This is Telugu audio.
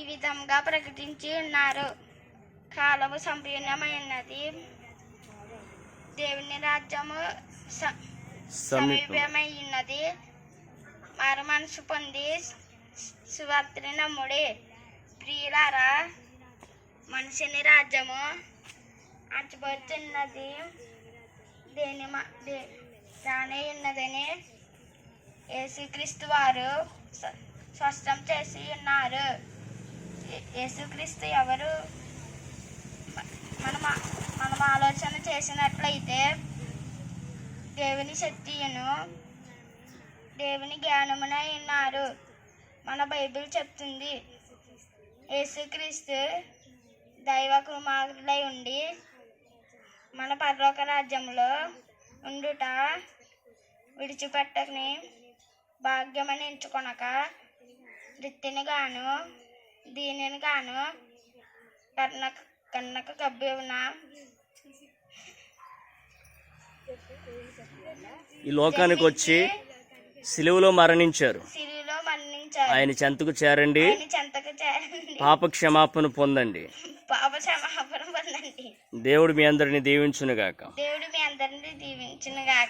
ఈ విధంగా ప్రకటించి ఉన్నారు. కాలము సంపూర్ణమైనది. దేవుని రాజ్యము స- సమీపం. సమీపమై ఉన్నది మారు మనసు పొంది సువార్తని నమ్ముడి ప్రియులారా మనిషిని రాజ్యము అంచబడుతున్నది దేని దానే ఉన్నదని యేసుక్రీస్తు వారు స్పష్టం చేసి ఉన్నారు. యేసుక్రీస్తు ఎవరు మనం మనం ఆలోచన చేసినట్లయితే దేవుని శక్తియును దేవుని జ్ఞానమునై ఉన్నారు మన బైబిల్ చెప్తుంది. యేసుక్రీస్తు దైవ కుమారుడై ఉండి మన పరలోక రాజ్యంలో ఉండుట విడిచిపెట్టని భాగ్యమని ఎంచుకొనక వృత్తిని గాను దీనిని గాను కన్నక కన్నక కబ్బిన ఈ లోకానికి వచ్చి సిలువలో మరణించారు. సిరిలో మరణించారు. ఆయన చెంతకు చేరండి. ఆయన చెంతకు చేరండి. పాప క్షమాపణ పొందండి. పాప క్షమాపణ పొందండి. దేవుడు మీ అందరిని దీవించునుగాక. దేవుడు మీ అందరినీ దీవించునుగాక.